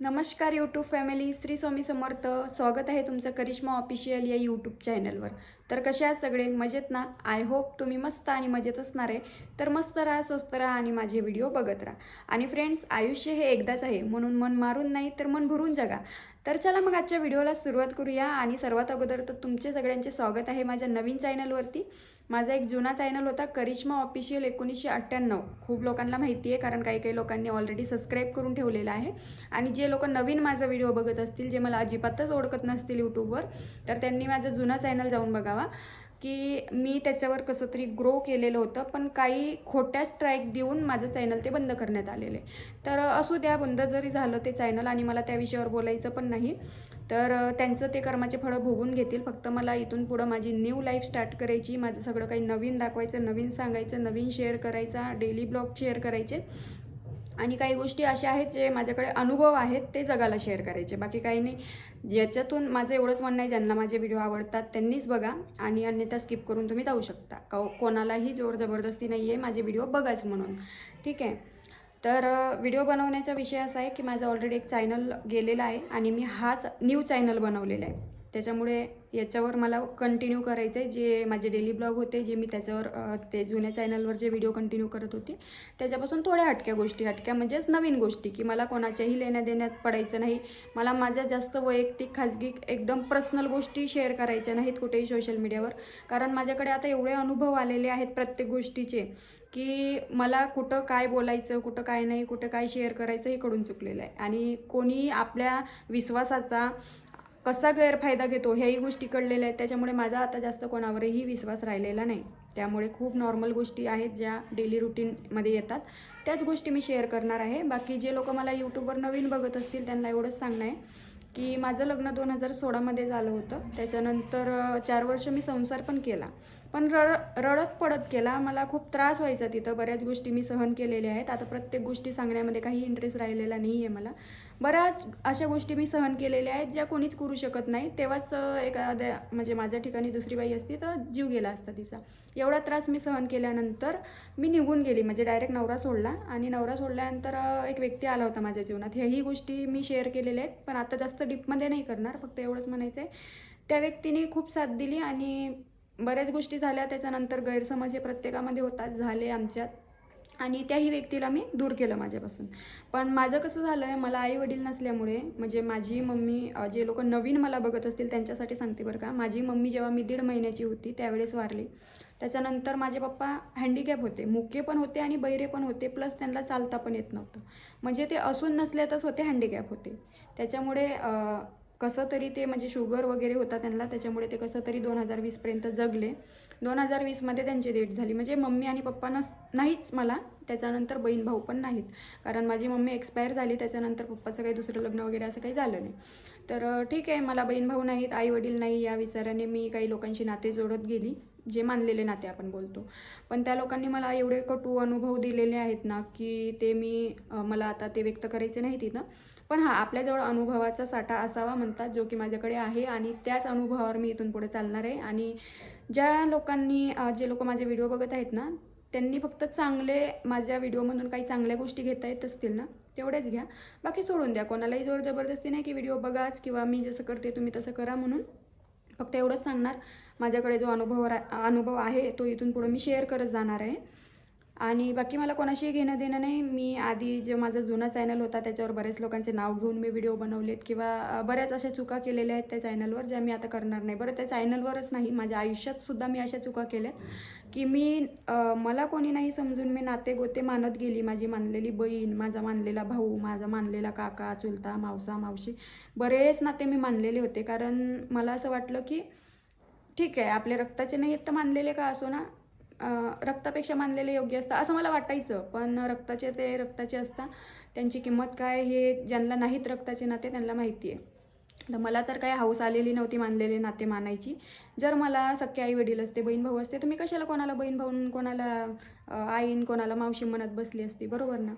नमस्कार YouTube family Shri Swami Samarth. स्वागत आहे तुमचं करिश्मा ऑफिशियल या यूट्यूब चॅनलवर तर कसे आहात सगळे? मजेत ना? आय होप तुम्ही मस्त आणि मजेत असणार आहे. तर मस्त राहा स्वस्त राहा आणि माझे व्हिडिओ बघत राहा. आणि फ्रेंड्स आयुष्य हे एकदाच आहे. म्हणून मन मारून नाही तर मन भरून जगा. तर चला मग आजच्या व्हिडिओला सुरुवात करूया आणि सर्वात अगोदर तर तुमचे सगळ्यांचे स्वागत आहे माझ्या नवीन चॅनलवरती. माझा एक जुना चॅनल होता करिश्मा ऑफिशियल एकोणीसशे अठ्ठ्याण्णव. खूप लोकांना माहिती आहे कारण काही काही लोकांनी ऑलरेडी सबस्क्राईब करून ठेवलेलं आहे. आणि जे लोक नवीन माझा व्हिडिओ बघत असतील जे मला अजिबातच ओळखत नसतील यूट्यूबवर तर त्यांनी माझा जुना चॅनल जाऊन बघावा. की मी त्याच्यावर कसं तरी ग्रो केलेलं होतं पण काही खोट्या स्ट्राईक देऊन माझं चॅनल ते बंद करण्यात आलेलं. आहे तर असू द्या बंद जरी झालं ते चॅनल आणि मला त्या विषयावर बोलायचं पण नाही तर त्यांचं ते कर्माचे फळं भोगून घेतील. फक्त मला इथून पुढं माझी न्यू लाईफ स्टार्ट करायची माझं सगळं काही नवीन दाखवायचं नवीन सांगायचं नवीन शेअर करायचा डेली ब्लॉग शेअर करायचे. आणि काही गोष्टी अशा आहेत जे माझ्याकडे अनुभव आहेत ते जगाला शेअर करायचे. बाकी काही नाही. याच्यातून माझं एवढंच म्हणणं आहे ज्यांना माझे व्हिडिओ आवडतात त्यांनीच बघा आणि अन्यथा स्किप करून तुम्ही जाऊ शकता. क कोणालाही जोर जबरदस्ती नाही आहे माझे व्हिडिओ बघाच म्हणून. ठीक आहे? तर व्हिडिओ बनवण्याचा विषय असा आहे की माझा ऑलरेडी एक चॅनल गेलेला आहे आणि मी हाच न्यू चॅनल बनवलेला आहे. त्याच्यामुळे याच्यावर मला कंटिन्यू करायचं आहे जे माझे डेली ब्लॉग होते जे मी त्याच्यावर ते जुन्या चॅनलवर जे व्हिडिओ कंटिन्यू करत होते त्याच्यापासून थोड्या हटक्या गोष्टी हटक्या म्हणजेच नवीन गोष्टी की मला कोणाच्याही लेण्या देण्यात पडायचं नाही. मला माझ्या जास्त वैयक्तिक खाजगी एकदम पर्सनल गोष्टी शेअर करायच्या नाहीत कुठेही सोशल मीडियावर कारण माझ्याकडे आता एवढे अनुभव आलेले आहेत प्रत्येक गोष्टीचे की मला कुठं काय बोलायचं कुठं काय नाही कुठं काय शेअर करायचं हे कळून चुकलेलं आहे. आणि कोणी आपल्या विश्वासाचा कसा गैरफायदा घेतो ह्याही गोष्टी कळलेल्या आहेत. त्याच्यामुळे माझा आता जास्त कोणावरही विश्वास राहिलेला नाही. त्यामुळे खूप नॉर्मल गोष्टी आहेत ज्या डेली रुटीनमध्ये येतात. त्याच गोष्टी मी शेअर करणार आहे. बाकी जे लोक मला यूट्यूबवर नवीन बघत असतील त्यांना एवढंच सांगणं आहे की माझं लग्न दोन हजार सोळामध्ये झालं होतं. त्याच्यानंतर चार वर्ष मी संसार पण केला. पण रड रडत पडत केला. मला खूप त्रास व्हायचा तिथं. बऱ्याच गोष्टी मी सहन केलेल्या आहेत. आता प्रत्येक गोष्टी सांगण्यामध्ये काही इंटरेस्ट राहिलेला नाही आहे मला. बऱ्याच अशा गोष्टी मी सहन केलेल्या आहेत ज्या कोणीच करू शकत नाही. तेव्हाच एखाद्या म्हणजे माझ्या ठिकाणी दुसरी बाई असती तर जीव गेला असता तिचा. एवढा त्रास मी सहन केल्यानंतर मी निघून गेली म्हणजे डायरेक्ट नवरा सोडला. आणि नवरा सोडल्यानंतर एक व्यक्ती आला होता माझ्या जीवनात. ह्याही गोष्टी मी शेअर केलेल्या आहेत पण आता जास्त डीपमध्ये नाही करणार फक्त एवढंच म्हणायचं आहे त्या व्यक्तीने खूप साथ दिली आणि बऱ्याच गोष्टी झाल्या. त्याच्यानंतर गैरसमज हे प्रत्येकामध्ये होतात झाले आमच्यात. आणि त्याही व्यक्तीला मी दूर केलं माझ्यापासून. पण माझं कसं झालं आहे मला आई वडील नसल्यामुळे म्हणजे माझी मम्मी जे लोक नवीन मला बघत असतील त्यांच्यासाठी सांगते बरं का माझी मम्मी जेव्हा मी दीड महिन्याची होती त्यावेळेस वारली. त्याच्यानंतर माझे पप्पा हँडिकॅप होते मुके पण होते आणि बैरे पण होते प्लस त्यांना चालता पण येत नव्हतं. म्हणजे ते असून नसल्यातच होते हँडिकॅप होते. त्याच्यामुळे कसं तरी ते म्हणजे शुगर वगैरे होता त्यांना त्याच्यामुळे ते कसं तरी दोन हजार वीसपर्यंत जगले. दोन हजार वीसमध्ये त्यांची डेट झाली. म्हणजे मम्मी आणि पप्पा नस नाहीच मला त्याच्यानंतर बहीण भाऊ पण नाहीत. कारण माझी मम्मी एक्सपायर झाली त्याच्यानंतर पप्पाचं काही दुसरं लग्न वगैरे असं काही झालं नाही. तर ठीक आहे मला बहीण भाऊ नाहीत आई वडील नाही या विचाराने मी काही लोकांशी नाते जोडत गेली जे मानलेले नाते आपण बोलतो. पण त्या लोकांनी मला एवढे कटू अनुभव दिलेले आहेत ना की ते मी मला आता ते व्यक्त करायचे नाही तिथं. पण हां आपल्याजवळ अनुभवाचा साठा असावा म्हणतात जो की माझ्याकडे आहे आणि त्याच अनुभवावर मी इथून पुढे चालणार आहे. आणि ज्या लोकांनी जे लोक माझे व्हिडिओ बघत आहेत ना त्यांनी फक्त चांगले माझ्या व्हिडिओमधून काही चांगल्या गोष्टी घेता येत असतील ना तेवढेच घ्या. बाकी सोडून द्या. कोणालाही जोर जबरदस्ती नाही की व्हिडिओ बघाच किंवा मी जसं करते तुम्ही तसं करा म्हणून. फक्त एवढंच सांगणार माझ्याकडे जो अनुभव अनुभव आहे तो इथून पुढे मी शेअर करत जाणार आहे. आणि बाकी मला कोणाशी घेणं देणं नाही. मी आधी जे माझा जुना चॅनल होता त्याच्यावर बरेच लोकांचे नाव घेऊन मी व्हिडिओ बनवलेत किंवा बऱ्याच अशा चुका केलेल्या आहेत त्या चॅनलवर ज्या मी आता करणार नाही. बरं त्या चॅनलवरच नाही माझ्या आयुष्यात सुद्धा मी अशा चुका केल्यात की मी मला कोणी नाही समजून मी नाते गोते मानत गेली. माझी मानलेली बहीण माझा मानलेला भाऊ माझा मानलेला काका चुलता मावसा मावशी बरेच नाते मी मानलेले होते. कारण मला असं वाटलं की ठीक आहे आपले रक्ताचे नाही आहेत तर मानलेले का असो ना? रक्तापेक्षा मानलेले योग्य असतं असं मला वाटायचं. पण रक्ताचे ते रक्ताचे असतात त्यांची किंमत काय हे ज्यांना नाहीत रक्ताचे नाते त्यांना माहिती आहे तर मला तर काही हाऊस आलेली नव्हती मानलेले नाते मानायची. जर मला सख्खे आई वडील असते बहीण भाऊ असते तर मी कशाला कोणाला बहीण भाऊन कोणाला आईन कोणाला मावशी म्हणत बसली असती बरोबर ना?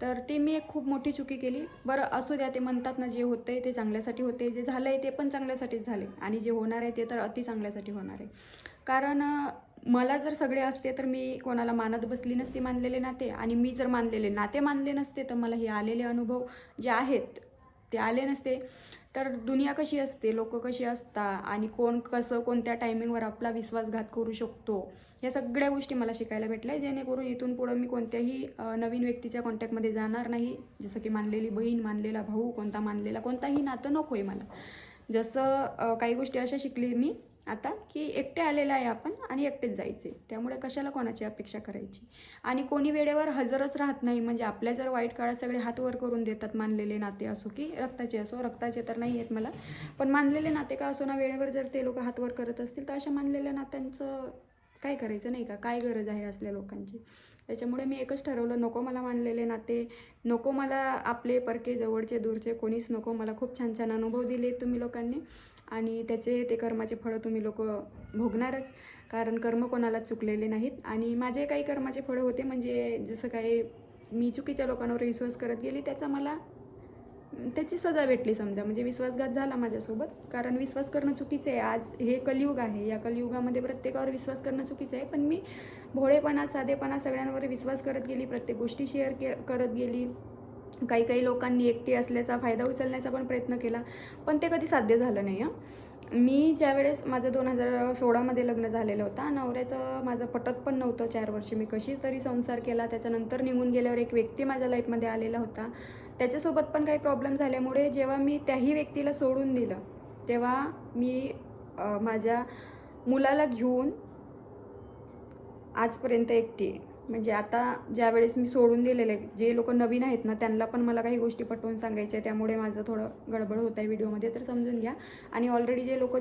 तर ते मी एक खूप मोठी चुकी केली. बरं असू द्या ते म्हणतात ना जे होतंय ते चांगल्यासाठी होते जे झालं आहे ते पण चांगल्यासाठीच झाले आणि जे होणार आहे ते तर अति चांगल्यासाठी होणार आहे. कारण मला जर सगळे असते तर मी कोणाला मानत बसली नसती मानलेले नाते आणि मी जर मानलेले नाते मानले नसते तर मला हे आलेले अनुभव जे आहेत ते आले नसते. तर दुनिया कशी असते? लोक कशी असतात? आणि कोण कसं कोणत्या टायमिंगवर आपला विश्वासघात करू शकतो? या सगळ्या गोष्टी मला शिकायला भेटल्या जेणेकरून इथून पुढं मी कोणत्याही नवीन व्यक्तीच्या कॉन्टॅक्टमध्ये जाणार नाही. जसं की मानलेली बहीण मानलेला भाऊ कोणता मानलेला कोणताही नातं नको आहे मला. जसं काही गोष्टी अशा शिकली मी आता की एकटे आलेलं आहे आपण आणि एकटेच जायचे. त्यामुळे कशाला कोणाची अपेक्षा करायची? आणि कोणी वेळेवर हजरच राहत नाही. म्हणजे आपल्या जर वाईट काळात सगळे हात वर करून देतात मानलेले नाते असो की रक्ताचे असो. रक्ताचे तर नाही आहेत मला. पण मानलेले नाते का असो ना वेळेवर जर ते लोक हातवर करत असतील तर अशा मानलेल्या नात्यांचं काय करायचं नाही का? काय गरज आहे असल्या लोकांची? त्याच्यामुळे मी एकच ठरवलं नको मला मानलेले नाते नको मला आपले परके जवळचे दूरचे कोणीच नको. मला खूप छान छान अनुभव दिले तुम्ही लोकांनी. आणि त्याचे ते कर्माचे फळं तुम्ही लोक भोगणारच कारण कर्म कोणालाच चुकलेले नाहीत. आणि माझे काही कर्माचे फळं होते म्हणजे जसं काही मी चुकीच्या लोकांवर विश्वास करत गेली त्याचा मला त्याची सजा भेटली समजा. म्हणजे विश्वासघात झाला माझ्यासोबत कारण विश्वास करणं चुकीचं आहे. आज हे कलियुग आहे. या कलियुगामध्ये प्रत्येकावर विश्वास करणं चुकीचं आहे. पण मी भोळेपणा साधेपणा सगळ्यांवर विश्वास करत गेली प्रत्येक गोष्टी शेअर के करत गेली. काही काही लोकांनी एकटी असल्याचा फायदा उचलण्याचा पण प्रयत्न केला पण ते कधी साध्य झालं नाही हं. मी ज्यावेळेस माझं दोन हजार सोळामध्ये लग्न झालेलं होतं नवऱ्याचं माझं पटत पण नव्हतं चार वर्ष. मी कशी तरी संसार केला त्याच्यानंतर निघून गेल्यावर एक व्यक्ती माझ्या लाईफमध्ये आलेला होता. त्याच्यासोबत पण काही प्रॉब्लेम झाल्यामुळे जेव्हा मी त्याही व्यक्तीला सोडून दिलं तेव्हा मी माझ्या मुलाला घेऊन आजपर्यंत एकटी आहे. म्हणजे आता ज्या वेळेस मी सोडून दिलेले जे लोक नवीन आहेत ना त्यांना पण मला काही गोष्टी पटवून सांगायच्या आहे त्यामुळे माझं थोडं गडबड होत आहे व्हिडिओमध्ये तर समजून घ्या. आणि ऑलरेडी जे लोक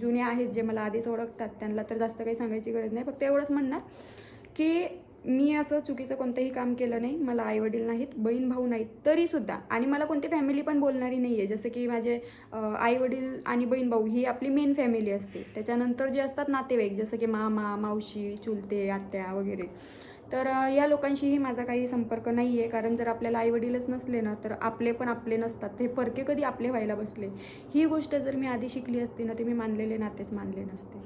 जुने आहेत जे मला आधीच ओळखतात त्यांना तर जास्त काही सांगायची गरज नाही. फक्त एवढंच म्हणणार की मी असं चुकीचं कोणतंही काम केलं नाही मला आईवडील नाहीत बहीण भाऊ नाहीत तरीसुद्धा. आणि मला कोणती फॅमिली पण बोलणारी नाही आहे जसं की माझे आईवडील आणि बहीण भाऊ ही आपली मेन फॅमिली असते. त्याच्यानंतर जे असतात नातेवाईक जसं की मामा मावशी चुलते आत्या वगैरे. तर या लोकांशीही माझा काही संपर्क नाही आहे कारण जर आपल्याला आईवडीलच नसले ना तर आपले पण आपले नसतात. हे परके कधी आपले व्हायला बसले. ही गोष्ट जर मी आधी शिकली असती ना ते मी मानलेले नातेच मानले नसते.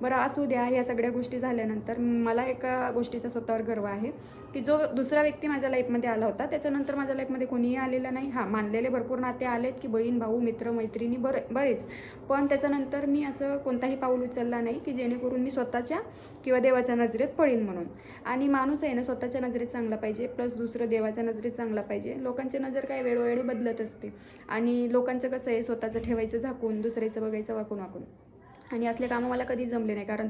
बरं असू द्या या सगळ्या गोष्टी झाल्यानंतर मला एका गोष्टीचा स्वतःवर गर्व आहे. की जो दुसरा व्यक्ती माझ्या लाईफमध्ये आला होता त्याच्यानंतर माझ्या लाईफमध्ये कोणीही आलेलं नाही. हां मानलेले भरपूर नाते आलेत की बहीण भाऊ मित्र मैत्रिणी बरं बरेच. पण त्याच्यानंतर मी असं कोणताही पाऊल उचलला नाही की जेणेकरून मी स्वतःच्या किंवा देवाच्या नजरेत पडीन म्हणून. आणि मा माणूस आहे ना स्वतःच्या नजरेत चांगला पाहिजे प्लस दुसरं देवाच्या नजरेत चांगला पाहिजे. लोकांची नजर काय वेळोवेळी बदलत असते. आणि लोकांचं कसं आहे स्वतःचं ठेवायचं झाकून दुसऱ्याचं बघायचं वाकून वाकून आणि असले कामं मला कधीच जमले नाही. कारण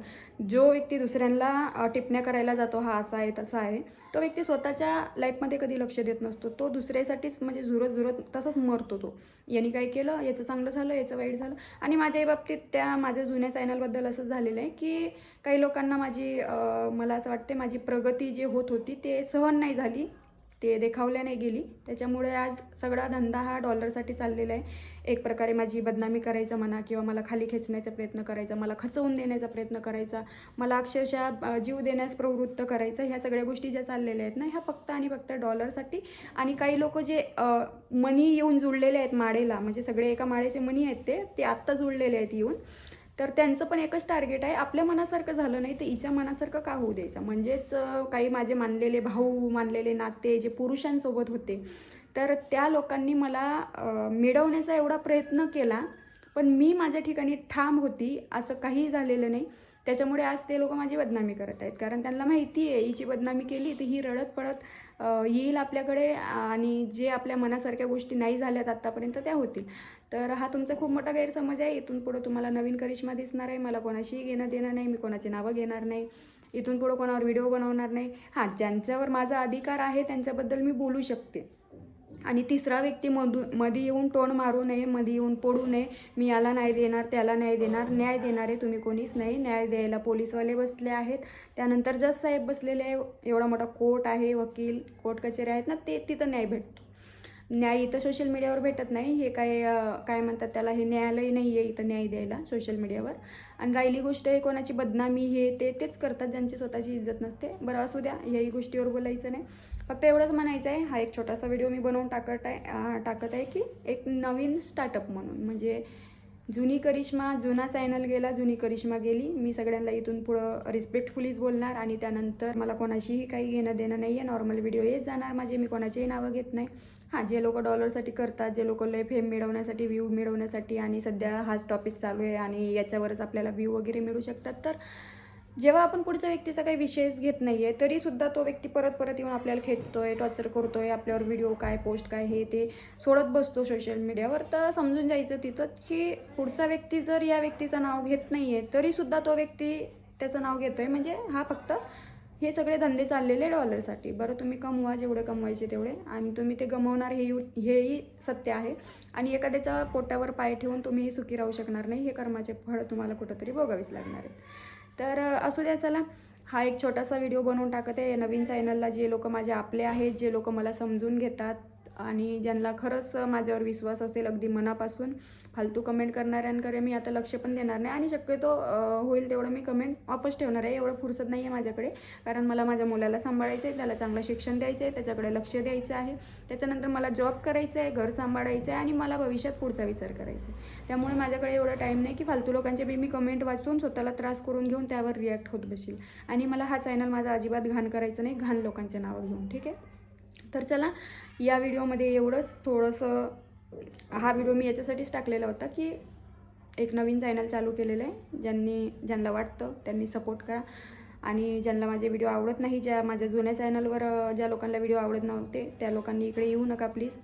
जो व्यक्ती दुसऱ्यांना टिपण्या करायला जातो हा असा आहे तसा आहे तो व्यक्ती स्वतःच्या लाईफमध्ये कधी लक्ष देत नसतो. तो दुसऱ्यासाठीच म्हणजे झुरत झुरत तसंच मरतो तो. यांनी काय केलं याचं चांगलं झालं याचं वाईट झालं. आणि माझ्याही बाबतीत त्या माझ्या जुन्या चॅनलबद्दल असं झालेलं आहे की काही लोकांना माझी मला असं वाटते माझी प्रगती जे होत होती ते सहन नाही झाली. ते देखावल्या नाही गेली. त्याच्यामुळे आज सगळा धंदा हा डॉलरसाठी चाललेला आहे. एक प्रकारे माझी बदनामी करायचा म्हणा किंवा मला खाली खेचण्याचा प्रयत्न करायचा मला खचवून देण्याचा प्रयत्न करायचा मला अक्षरशः जीव देण्यास प्रवृत्त करायचं ह्या सगळ्या गोष्टी ज्या चाललेल्या आहेत ना ह्या फक्त आणि फक्त डॉलरसाठी. आणि काही लोक जे मनी येऊन जुळलेले आहेत माळेला म्हणजे सगळे एका माळेचे मनी आहेत ते ते आत्ता जुळलेले आहेत येऊन. तर त्यांचं पण एकच टार्गेट आहे. आपल्या मनासारखं झालं नाही तर हिच्या मनासारखं का होऊ द्यायचं? म्हणजेच काही माझे मानलेले भाऊ मानलेले नाते जे पुरुषांसोबत होते तर त्या लोकांनी मला मिळवण्याचा एवढा प्रयत्न केला. पण मी माझ्या ठिकाणी ठाम होती असं काही झालेलं नाही. त्याच्यामुळे आज ते लोक माझी बदनामी करत आहेत. कारण त्यांना माहिती आहे हिची बदनामी केली तर ही रडत पडत येईल आपल्याकडे आणि जे आपल्या मनासारख्या गोष्टी नाही झाल्यात आत्तापर्यंत त्या होतील. तर हा तुमचा खूप मोठा गैरसमज आहे. इथून पुढं तुम्हाला नवीन करिश्मा दिसणार आहे. मला कोणाशीही घेणं देणं नाही. मी कोणाची नावं घेणार नाही. इथून पुढं कोणावर व्हिडिओ बनवणार नाही. हां ज्यांच्यावर माझा अधिकार आहे त्यांच्याबद्दल मी बोलू शकते. आणि तिसरा व्यक्ती मधू मध्ये येऊन तोंड मारू नये मध्ये येऊन पडू नये. मी याला नाही देणार त्याला नाही देणार न्याय देणारे तुम्ही कोणीच नाही. न्याय द्यायला पोलीसवाले बसले आहेत. त्यानंतर जज साहेब बसलेले आहे. एवढा मोठा कोर्ट आहे वकील कोर्ट कचेरी आहेत ना ते तिथं न्याय भेटतो. न्याय इथं सोशल मीडियावर भेटत नाही. हे काय काय म्हणतात त्याला हे न्यायालय नाही आहे इथं न्याय द्यायला सोशल मीडियावर आणि राहिली गोष्ट हे कोणाची बदनामी हे ते तेच करतात. ज्यांची स्वतःची इज्जत नसते. बरं असू द्या. याही गोष्टीवर बोलायचं नाही. फक्त एवढंच म्हणायचं आहे. हा एक छोटासा व्हिडिओ मी बनवून टाकत आहे टाकत आहे की एक नवीन स्टार्टअप म्हणून. म्हणजे जुनी करिश्मा जुना चॅनल गेला जुनी करिश्मा गेली. मी सगळ्यांना इथून पुढं रिस्पेक्टफुलीच बोलणार आणि त्यानंतर मला कोणाशीही काही घेणं देणं नाही आहे नॉर्मल व्हिडिओ हेच जाणार. माझे मी कोणाचीही नावं घेत नाही. हां जे लोक डॉलरसाठी करतात जे लोक लय फेम मिळवण्यासाठी व्ह्यू मिळवण्यासाठी आणि सध्या हाच टॉपिक चालू आहे आणि याच्यावरच आपल्याला व्ह्यू वगैरे मिळू शकतात. तर जेव्हा आपण पुढच्या व्यक्तीचा काही विषयच घेत नाही आहे तरीसुद्धा तो व्यक्ती परत परत येऊन आपल्याला खेटतोय टॉर्चर करतोय आपल्यावर व्हिडिओ काय पोस्ट काय हे ते सोडत बसतो सोशल मीडियावर तर समजून जायचं तिथं की पुढचा व्यक्ती जर या व्यक्तीचं नाव घेत नाही आहे तरीसुद्धा तो व्यक्ती त्याचं नाव घेतोय. म्हणजे हा फक्त हे सगळे धंदे चाललेले डॉलरसाठी. बरं तुम्ही कमवा जेवढे कमवायचे तेवढे. आणि तुम्ही ते गमवणार हे हेही सत्य आहे. आणि एखाद्याच्या पोटावर पाय ठेवून तुम्ही सुखी राहू शकणार नाही. हे कर्माचे फळ तुम्हाला कुठंतरी भोगावीच लागणार आहेत तर असू द्या चला. हा एक छोटासा व्हिडिओ बनवून टाकत. आहे नवीन चॅनलला जे लोक माझे आपले आहेत जे लोक मला समजून घेतात आणि ज्यांना खरंच माझ्यावर विश्वास असेल अगदी मनापासून फालतू कमेंट करणाऱ्यांकडे मी आता लक्ष पण देणार नाही. आणि शक्यतो होईल तेवढं मी कमेंट ऑफच ठेवणार आहे. एवढं फुरसत नाही आहे माझ्याकडे. कारण मला माझ्या मुलाला सांभाळायचं आहे त्याला चांगलं शिक्षण द्यायचं आहे त्याच्याकडे लक्ष द्यायचं आहे. त्याच्यानंतर मला जॉब करायचं आहे घर सांभाळायचं आहे आणि मला भविष्यात पुढचा विचार करायचा आहे. त्यामुळे माझ्याकडे एवढा टाईम नाही की फालतू लोकांचे बी मी कमेंट वाचून स्वतःला त्रास करून घेऊन त्यावर रिॲक्ट होत बसेल. आणि मला हा चॅनल माझा अजिबात घाण करायचं नाही घाण लोकांचे नावं घेऊन. ठीक आहे? तर चला या व्हिडिओमध्ये एवढंच थोडंसं हा व्हिडिओ मी याच्यासाठीच टाकलेला होता की एक नवीन चॅनल चालू केलेलं आहे ज्यांनी ज्यांना वाटतं त्यांनी सपोर्ट करा. आणि ज्यांना माझे व्हिडिओ आवडत नाही ज्या माझ्या जुन्या चॅनलवर ज्या लोकांना व्हिडिओ आवडत नव्हते त्या लोकांनी इकडे येऊ नका प्लीज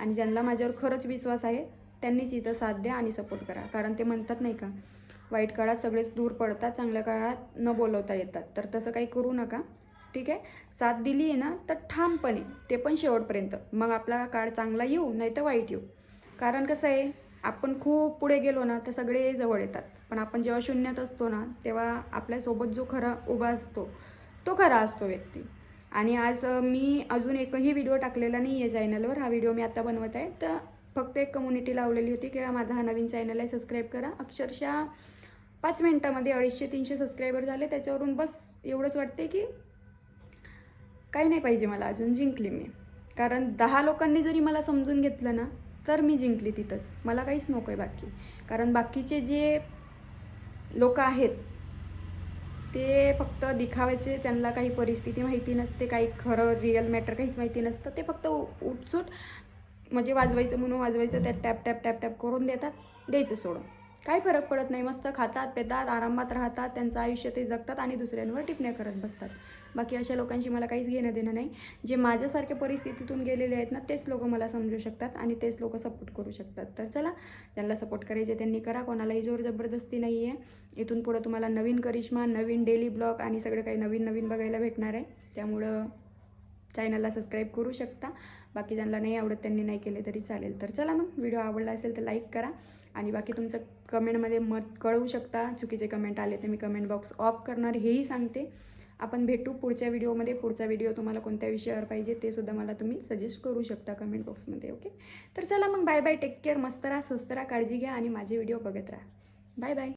आणि ज्यांना माझ्यावर खरंच विश्वास आहे त्यांनीच इथं साथ द्या आणि सपोर्ट करा. कारण ते म्हणतात नाही का वाईट काळात सगळेच दूर पडतात चांगल्या काळात न बोलवता येतात. तर तसं काही करू नका. ठीक आहे? साथ दिली आहे ना तर ठामपणे ते पण शेवटपर्यंत. मग आपला काळ चांगला येऊ नाही तर वाईट येऊ. कारण कसं आहे आपण खूप पुढे गेलो ना तर सगळे जवळ येतात. पण आपण जेव्हा शून्यात असतो ना तेव्हा आपल्यासोबत जो खरा उभा असतो तो खरा असतो व्यक्ती. आणि आज मी अजून एकही व्हिडिओ टाकलेला नाही आहे चॅनलवर. हा व्हिडिओ मी आता बनवत आहे. तर फक्त एक कम्युनिटी लावलेली होती किंवा माझा हा नवीन चॅनल आहे सबस्क्राईब करा. अक्षरशः पाच मिनटामध्ये अडीचशे तीनशे सबस्क्रायबर झाले. त्याच्यावरून बस एवढंच वाटते की काही नाही पाहिजे मला अजून जिंकली मी. कारण दहा लोकांनी जरी मला समजून घेतलं ना तर मी जिंकली तिथंच. मला काहीच नको आहे बाकी. कारण बाकीचे जे लोक आहेत ते फक्त दिखावायचे त्यांना काही परिस्थिती माहिती नसते काही खरं रिअल मॅटर काहीच माहिती नसतं. ते फक्त उठसूट म्हणजे वाजवायचं म्हणून वाजवायचं त्यात टॅप टॅप टॅप टॅप करून देतात द्यायचं सोडून. काही फरक पडत नाही मस्त खातात पेतात आरामात राहतात त्यांचं आयुष्य ते जगतात आणि दुसऱ्यांवर टिपण्या करत बसतात. बाकी अशा लोकांशी मला काहीच घेणं देणं नाही. जे माझ्यासारख्या परिस्थितीतून गेलेले आहेत ना तेच लोक मला समजू शकतात आणि तेच लोक सपोर्ट करू शकतात. तर चला ज्यांना सपोर्ट करायचे त्यांनी करा कोणालाही जोर जबरदस्ती नाही आहे इथून पुढं तुम्हाला नवीन करिश्मा नवीन डेली ब्लॉग आणि सगळं काही नवीन नवीन बघायला भेटणार आहे. त्यामुळं चॅनलला सबस्क्राईब करू शकता. बाकी ज्यांना नाही आवडत त्यांनी नाही केले तरी चालेल. तर चला मग व्हिडिओ आवडला असेल तर लाईक करा. आणि बाकी तुमचं कमेंटमध्ये मत कळवू शकता. चुकीचे कमेंट आले तर मी कमेंट बॉक्स ऑफ करणार हेही सांगते. आपण भेटू पुढच्या व्हिडिओमध्ये. पुढचा व्हिडिओ तुम्हाला कोणत्या विषयावर पाहिजे ते सुद्धा मला तुम्ही सजेस्ट करू शकता कमेंट बॉक्समध्ये ओके तर चला मग बाय बाय टेक केअर मस्त राहा स्वस्त राहा काळजी घ्या आणि माझे व्हिडिओ बघत राहा. Bye bye